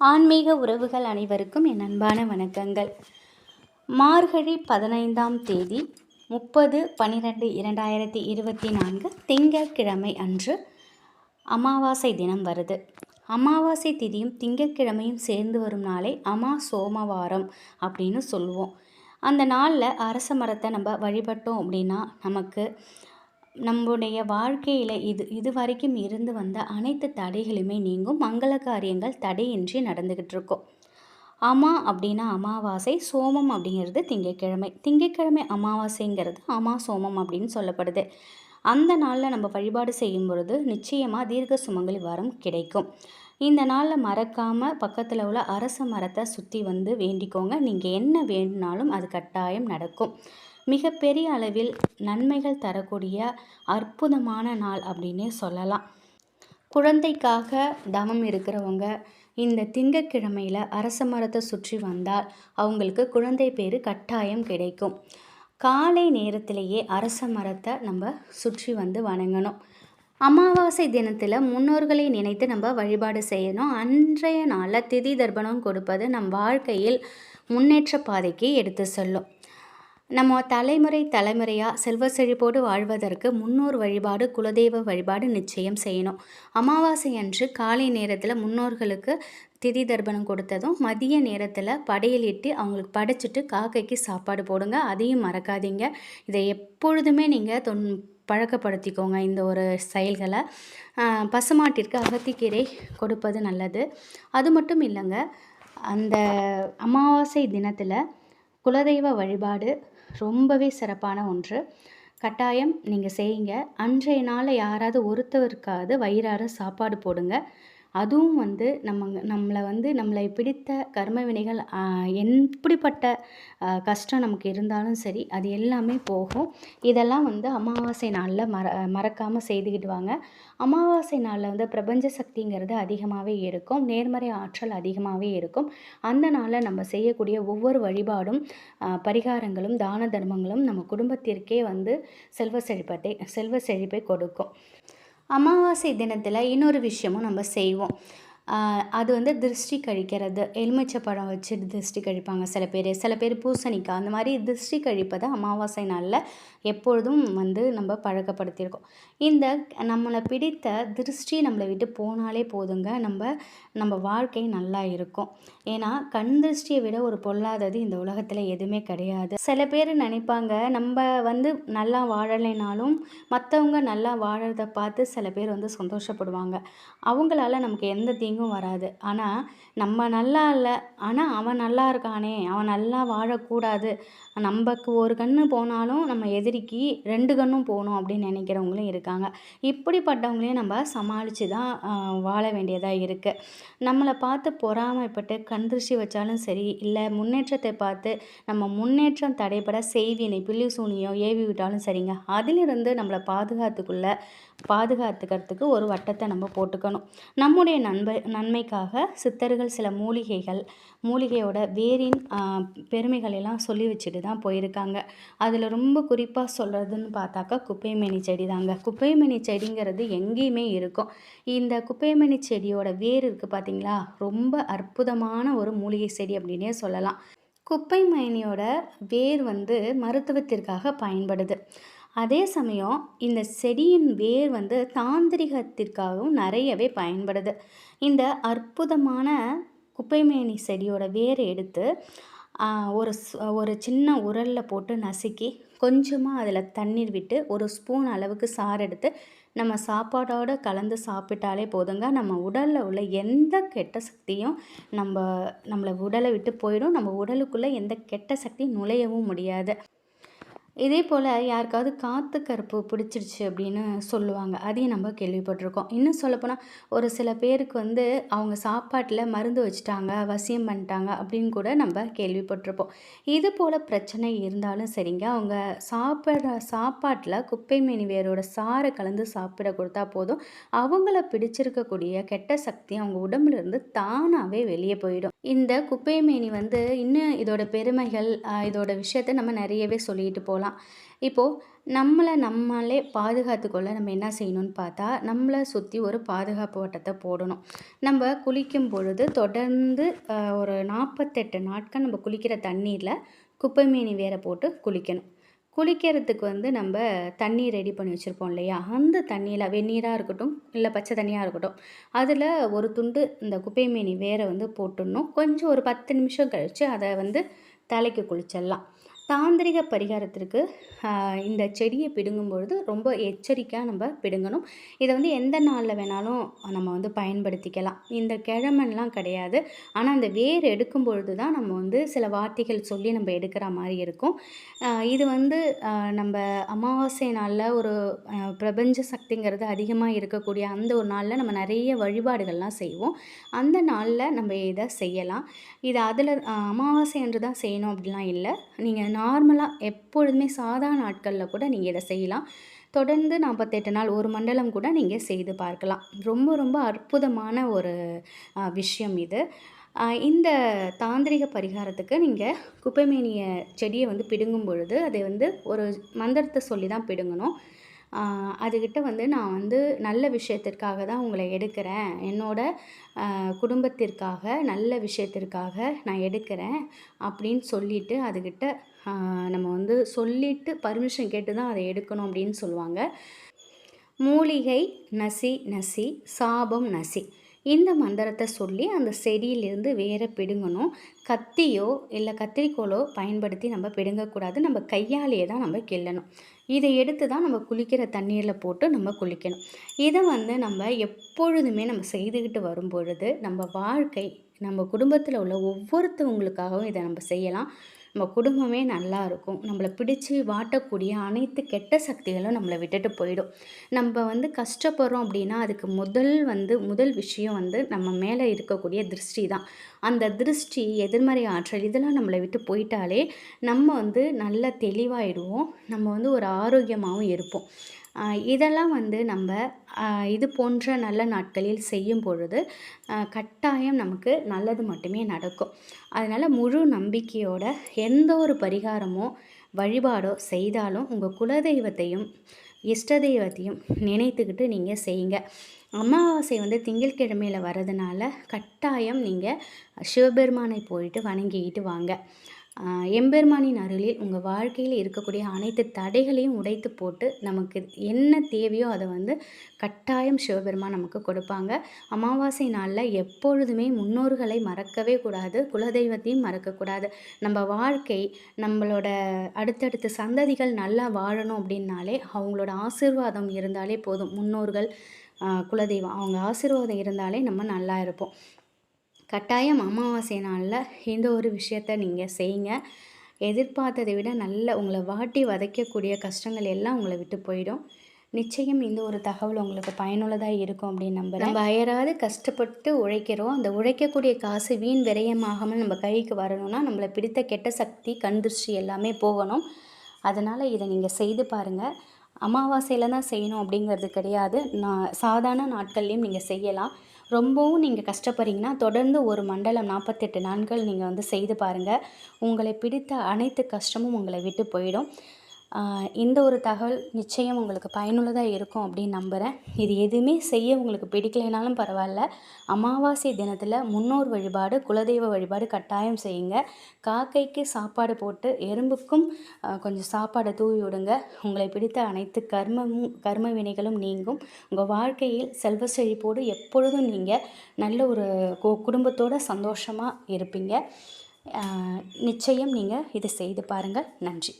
ஆன்மீக உறவுகள் அனைவருக்கும் என் அன்பான வணக்கங்கள். மார்கழி பதினைந்தாம் தேதி முப்பது பன்னிரெண்டு இரண்டாயிரத்தி இருபத்தி நான்கு திங்கட்கிழமை அன்று அமாவாசை தினம் வருது. அமாவாசை திதியும் திங்கட்கிழமையும் சேர்ந்து வரும் நாளை அமா சோமவாரம் அப்படின்னு சொல்லுவோம். அந்த நாளில் அரச மரத்தை நம்ம வழிபட்டோம் அப்படின்னா நமக்கு நம்முடைய வாழ்க்கையில் இது இது வரைக்கும் இருந்து வந்த அனைத்து தடைகளுமே நீங்கும். மங்கள காரியங்கள் தடையின்றி நடந்துக்கிட்டு இருக்கும் அமா அப்படின்னா அமாவாசை சோமம் அப்படிங்கிறது திங்கட்கிழமை திங்கட்கிழமை அமாவாசைங்கிறது அமா சோமம் அப்படின்னு சொல்லப்படுது. அந்த நாளில் நம்ம வழிபாடு செய்யும் பொழுது நிச்சயமாக தீர்க்க சுமங்கலி வரம் கிடைக்கும். இந்த நாளில் மறக்காமல் பக்கத்தில் உள்ள அரச மரத்தை சுற்றி வந்து வேண்டிக்கோங்க. நீங்கள் என்ன வேணுனாலும் அது கட்டாயம் நடக்கும். மிகப்பெரிய அளவில் நன்மைகள் தரக்கூடிய அற்புதமான நாள் அப்படின்னே சொல்லலாம். குழந்தைக்காக தவம் இருக்கிறவங்க இந்த திங்கக்கிழமையில் அரச மரத்தை சுற்றி வந்தால் அவங்களுக்கு குழந்தை பேர் கட்டாயம் கிடைக்கும். காலை நேரத்திலேயே அரச மரத்தை நம்ம சுற்றி வந்து வணங்கணும். அமாவாசை தினத்தில் முன்னோர்களை நினைத்து நம்ம வழிபாடு செய்யணும். அன்றைய நாளில் திதி தர்ப்பணம் கொடுப்பது நம் வாழ்க்கையில் முன்னேற்ற பாதைக்கு எடுத்து செல்லும். நம்ம தலைமுறை தலைமுறையாக செல்வ செழிப்போடு வாழ்வதற்கு முன்னோர் வழிபாடு குலதெய்வ வழிபாடு நிச்சயம் செய்யணும். அமாவாசை அன்று காலை நேரத்தில் முன்னோர்களுக்கு திதி தர்ப்பணம் கொடுத்ததும் மதிய நேரத்தில் படையலிட்டு அவங்களுக்கு படைச்சிட்டு காக்கைக்கு சாப்பாடு போடுங்க. அதையும் மறக்காதீங்க. இதை எப்பொழுதுமே நீங்கள் தொன் பழக்கப்படுத்திக்கோங்க இந்த ஒரு செயல்களை. பசுமாட்டிற்கு அகத்திக்கீரை கொடுப்பது நல்லது. அது மட்டும் இல்லைங்க அந்த அமாவாசை தினத்தில் குலதெய்வ வழிபாடு ரொம்பவே சிறப்பான ஒன்று. கட்டாயம் நீங்கள் செய்யுங்க. அன்றைய நாளில் யாராவது ஒருத்தவருக்காவது வயிறார சாப்பாடு போடுங்க. அதுவும் வந்து நம்ம நம்மளை வந்து நம்மளை பிடித்த கர்ம வினைகள் எப்படிப்பட்ட கஷ்டம் நமக்கு இருந்தாலும் சரி அது எல்லாமே போகும். இதெல்லாம் வந்து அமாவாசை நாளில் மற மறக்காமல் செய்துக்கிட்டு வாங்க அமாவாசை நாளில் வந்து பிரபஞ்ச சக்திங்கிறது அதிகமாகவே இருக்கும். நேர்மறை ஆற்றல் அதிகமாகவே இருக்கும். அந்த நாளில் நம்ம செய்யக்கூடிய ஒவ்வொரு வழிபாடும் பரிகாரங்களும் தான தர்மங்களும் நம்ம குடும்பத்திற்கே வந்து செல்வ செழிப்பத்தை செல்வ செழிப்பை கொடுக்கும். அமாவாசை தினத்தில் இன்னொரு விஷயமும் நம்ம செய்வோம். அது வந்து திருஷ்டி கழிக்கிறது. எலுமிச்சை பழம் வச்சு திருஷ்டி கழிப்பாங்க சில பேர். சில பேர் பூசணிக்காய் அந்த மாதிரி திருஷ்டி கழிப்பதை அமாவாசை நாளில் எப்பொழுதும் வந்து நம்ம பழக்கப்படுத்தியிருக்கோம். இந்த நம்மளை பிடித்த திருஷ்டி நம்மளை விட்டு போனாலே போதுங்க. நம்ம நம்ம வாழ்க்கை நல்லா இருக்கும். ஏன்னா கண் திருஷ்டியை விட ஒரு பொல்லாதது இந்த உலகத்தில் எதுவுமே கிடையாது. சில பேர் நினைப்பாங்க நம்ம வந்து நல்லா வாழலைனாலும் மற்றவங்க நல்லா வாழறதை பார்த்து சில பேர் வந்து சந்தோஷப்படுவாங்க. அவங்களால நமக்கு எந்த தீங்கும் எங்கேயும் வராது. ஆனால் நம்ம நல்லா இல்லை ஆனால் அவன் நல்லா இருக்கானே அவன் நல்லா வாழக்கூடாது நம்மக்கு ஒரு கன்று போனாலும் நம்ம எதிரிக்கு ரெண்டு கண்ணும் போகணும் அப்படின்னு நினைக்கிறவங்களும் இருக்காங்க. இப்படிப்பட்டவங்களையும் நம்ம சமாளித்து தான் வாழ வேண்டியதாக இருக்குது நம்மளை பார்த்து பொறாமைப்பட்டு கண் வச்சாலும் சரி இல்லை முன்னேற்றத்தை பார்த்து நம்ம முன்னேற்றம் தடைபட செய்வினை பில்லி சூனியோ ஏவி விட்டாலும் சரிங்க. அதிலிருந்து நம்மளை பாதுகாத்துக்குள்ள பாதுகாத்துக்கிறதுக்கு ஒரு வட்டத்தை நம்ம போட்டுக்கணும். நம்முடைய நன்மை நன்மைக்காக சித்தர்கள் சில மூலிகைகள் மூலிகையோட வேரின் பெருமைகள் எல்லாம் சொல்லி வச்சுட்டு தான் போயிருக்காங்க. அதில் ரொம்ப குறிப்பாக சொல்கிறதுன்னு பார்த்தாக்கா குப்பைமேனி செடி தாங்க குப்பைமேனி செடிங்கிறது எங்கேயுமே இருக்கும். இந்த குப்பைமேனி செடியோட வேர் இருக்குது பார்த்தீங்களா ரொம்ப அற்புதமான ஒரு மூலிகை செடி அப்படின்னே சொல்லலாம். குப்பை மேனியோட வேர் வந்து மருத்துவத்திற்காக பயன்படுது. அதே சமயம் இந்த செடியின் வேர் வந்து தாந்திரிகத்திற்காகவும் நிறையவே பயன்படுது. இந்த அற்புதமான குப்பைமேனி செடியோட வேர் எடுத்து ஒரு ஒரு சின்ன உரலில் போட்டு நசுக்கி கொஞ்சமாக அதில் தண்ணீர் விட்டு ஒரு ஸ்பூன் அளவுக்கு சாறு எடுத்து நம்ம சாப்பாடோடு கலந்து சாப்பிட்டாலே போதுங்க. நம்ம உடலில் உள்ள எந்த கெட்ட சக்தியும் நம்ம நம்மளை உடலை விட்டு போயிடும். நம்ம உடலுக்குள்ளே எந்த கெட்ட சக்தியும் நுழையவும் முடியாது. இதே போல் யாருக்காவது காற்று கருப்பு பிடிச்சிருச்சு அப்படின்னு சொல்லுவாங்க. அதையும் நம்ம கேள்விப்பட்டிருக்கோம். இன்னும் சொல்லப்போனால் ஒரு சில பேருக்கு வந்து அவங்க சாப்பாட்டில் மருந்து வச்சுட்டாங்க வசியம் பண்ணிட்டாங்க அப்படின்னு கூட நம்ம கேள்விப்பட்டிருப்போம். இது போல் பிரச்சனை இருந்தாலும் சரிங்க. அவங்க சாப்பிட்ற சாப்பாட்டில் குப்பை மேனி வேரோட சாரை கலந்து சாப்பிட கொடுத்தா போதும். அவங்கள பிடிச்சிருக்கக்கூடிய கெட்ட சக்தி அவங்க உடம்புலேருந்து தானாகவே வெளியே போயிடும். இந்த குப்பைமேனி வந்து இன்னும் இதோட பெருமைகள் இதோட விஷயத்த நம்ம நிறையவே சொல்லிட்டு போகலாம். இப்போது நம்மளை நம்மளே பாதுகாத்துக்கொள்ள நம்ம என்ன செய்யணும்னு பார்த்தா நம்மளை சுற்றி ஒரு பாதுகாப்பு வட்டத்தை போடணும். நம்ம குளிக்கும் பொழுது தொடர்ந்து ஒரு நாற்பத்தெட்டு நாட்கள் நம்ம குளிக்கிற தண்ணீரில் குப்பைமேனி வேற போட்டு குளிக்கணும். குளிக்கிறதுக்கு வந்து நம்ம தண்ணி ரெடி பண்ணி வச்சுருப்போம் இல்லையா? அந்த தண்ணியில் வெந்நீராக இருக்கட்டும் இல்லை பச்சை தண்ணியாக இருக்கட்டும் அதில் ஒரு துண்டு இந்த குப்பை மீனி வேற வந்து போட்டுடணும். கொஞ்சம் ஒரு பத்து நிமிஷம் கழித்து அதை வந்து தலைக்கு குளிச்சிடலாம். தாந்திரிக பரிகாரத்திற்கு இந்த செடியை பிடுங்கும் பொழுது ரொம்ப எச்சரிக்கையாக நம்ம பிடுங்கணும். இதை வந்து எந்த நாளில் வேணாலும் நம்ம வந்து பயன்படுத்திக்கலாம். இந்த கிழமன்லாம் கிடையாது. ஆனால் அந்த வேர் எடுக்கும் பொழுது தான் நம்ம வந்து சில வார்த்தைகள் சொல்லி நம்ம எடுக்கிற மாதிரி இருக்கும். இது வந்து நம்ம அமாவாசை நாளில் ஒரு பிரபஞ்ச சக்திங்கிறது அதிகமாக இருக்கக்கூடிய அந்த ஒரு நாளில் நம்ம நிறைய வழிபாடுகள்லாம் செய்வோம். அந்த நாளில் நம்ம இதை செய்யலாம். இது அதில் அமாவாசை என்று தான் செய்யணும் அப்படிலாம் இல்லை. நீங்கள் நார்மலாக எப்பொழுதுமே சாதாரண நாட்களில் கூட நீங்கள் இதை செய்யலாம். தொடர்ந்து நாற்பத்தெட்டு நாள் ஒரு மண்டலம் கூட நீங்கள் செய்து பார்க்கலாம். ரொம்ப ரொம்ப அற்புதமான ஒரு விஷயம் இது. இந்த தாந்திரிக பரிகாரத்துக்கு நீங்கள் குப்பைமேனிய செடியை வந்து பிடுங்கும் பொழுது அதை வந்து ஒரு மந்திரத்தை சொல்லி தான் பிடுங்கணும். அதுக்கிட்ட வந்து நான் வந்து நல்ல விஷயத்திற்காக தான் உங்களை எடுக்கிறேன். என்னோடய குடும்பத்திற்காக நல்ல விஷயத்திற்காக நான் எடுக்கிறேன் அப்படின்னு சொல்லிவிட்டு அதுக்கிட்ட நம்ம வந்து சொல்லிவிட்டு பர்மிஷன் கேட்டு தான் அதை எடுக்கணும் அப்படின்னு சொல்லுவாங்க. மூலிகை நசி நசி சாபம் நசி. இந்த மந்திரத்தை சொல்லி அந்த செடியிலிருந்து வேற பிடுங்கணும். கத்தியோ இல்லை கத்திரிக்கோலோ பயன்படுத்தி நம்ம பிடுங்கக்கூடாது. நம்ம கையாலேயே தான் நம்ம கிள்ளணும். இதை எடுத்து தான் நம்ம குளிக்கிற தண்ணீரில் போட்டு நம்ம குளிக்கணும். இதை வந்து நம்ம எப்பொழுதுமே நம்ம செய்துக்கிட்டு வரும் பொழுது நம்ம வாழ்க்கை நம்ம குடும்பத்தில் உள்ள ஒவ்வொருத்தவங்களுக்காகவும் இதை நம்ம செய்யலாம். நம்ம குடும்பமே நல்லா இருக்கும். நம்மளை பிடிச்சி வாட்டக்கூடிய அனைத்து கெட்ட சக்திகளும் நம்மளை விட்டுட்டு போயிடும். நம்ம வந்து கஷ்டப்படுறோம் அப்படின்னா அதுக்கு முதல் வந்து முதல் விஷயம் வந்து நம்ம மேலே இருக்கக்கூடிய திருஷ்டி தான். அந்த திருஷ்டி எதிர்மறை ஆற்றல் இதெல்லாம் நம்மளை விட்டு போயிட்டாலே நம்ம வந்து நல்ல தெளிவாயிடுவோம். நம்ம வந்து ஒரு ஆரோக்கியமாகவும் இருப்போம். இதெல்லாம் வந்து நம்ம இது போன்ற நல்ல நாட்களில் செய்யும் பொழுது கட்டாயம் நமக்கு நல்லது மட்டுமே நடக்கும். அதனால் முழு நம்பிக்கையோட எந்த ஒரு பரிகாரமோ வழிபாடோ செய்தாலும் உங்கள் குலதெய்வத்தையும் இஷ்ட தெய்வத்தையும் நினைத்துக்கிட்டு நீங்கள் செய்யுங்க. அமாவாசை வந்து திங்கட்கிழமையில் வர்றதுனால கட்டாயம் நீங்கள் சிவபெருமானை போயிட்டு வணங்கிக்கிட்டு வாங்க. எம்பெருமானின் அருளில் உங்கள் வாழ்க்கையில் இருக்கக்கூடிய அனைத்து தடைகளையும் உடைத்து போட்டு நமக்கு என்ன தேவையோ அதை வந்து கட்டாயம் சிவபெருமான் நமக்கு கொடுப்பாங்க. அமாவாசை நாளில் எப்பொழுதுமே முன்னோர்களை மறக்கவே கூடாது குலதெய்வத்தையும் மறக்கக்கூடாது. நம்ம வாழ்க்கை நம்மளோட அடுத்தடுத்த சந்ததிகள் நல்லா வாழணும் அப்படின்னாலே அவங்களோட ஆசிர்வாதம் இருந்தாலே போதும். முன்னோர்கள் குலதெய்வம் அவங்க ஆசீர்வாதம் இருந்தாலே நம்ம நல்லா இருப்போம். கட்டாயம் அமாவாசை நாளில் இந்த ஒரு விஷயத்த நீங்கள் செய்யுங்க. எதிர்பார்த்ததை விட நல்ல உங்களை வாட்டி வதைக்கக்கூடிய கஷ்டங்கள் எல்லாம் உங்களை விட்டு போயிடும். நிச்சயம் இந்த ஒரு தகவல் உங்களுக்கு பயனுள்ளதாக இருக்கும் அப்படின்னு நம்புகிறேன் நம்ம அயராது கஷ்டப்பட்டு உழைக்கிறோம். அந்த உழைக்கக்கூடிய காசு வீண் விரயமாகாமல் நம்ம கைக்கு வரணும்னா நம்மளை பிடித்த கெட்ட சக்தி கண்திருஷ்டி எல்லாமே போகணும். அதனால் இதை நீங்கள் செய்து பாருங்கள் அமாவாசையில் தான் செய்யணும் அப்படிங்கிறது கிடையாது. நான் சாதாரண நாட்கள்லேயும் நீங்கள் செய்யலாம். ரொம்பவும் நீங்கள் கஷ்டப்படுறீங்கன்னா தொடர்ந்து ஒரு மண்டலம் நாற்பத்தெட்டு நாட்கள் நீங்கள் வந்து செய்து பாருங்கள் உங்களை பிடித்த அனைத்து கஷ்டமும் உங்களை விட்டு போயிடும். இந்த ஒரு தகவல் நிச்சயம் உங்களுக்கு பயனுள்ளதாக இருக்கும் அப்படின்னு நம்புகிறேன் இது எதுவுமே செய்ய உங்களுக்கு பிடிக்கலைனாலும் பரவாயில்ல. அமாவாசை தினத்தில் முன்னோர் வழிபாடு குலதெய்வ வழிபாடு கட்டாயம் செய்யுங்க. காக்கைக்கு சாப்பாடு போட்டு எறும்புக்கும் கொஞ்சம் சாப்பாடை தூவி விடுங்க. உங்களை பிடித்த அனைத்து கர்மமும் கர்ம வினைகளும் நீங்கும். உங்கள் வாழ்க்கையில் செல்வ செழிப்போடு எப்பொழுதும் நீங்கள் நல்ல ஒரு குடும்பத்தோடு சந்தோஷமாக இருப்பீங்க. நிச்சயம் நீங்கள் இதை செய்து பாருங்கள். நன்றி.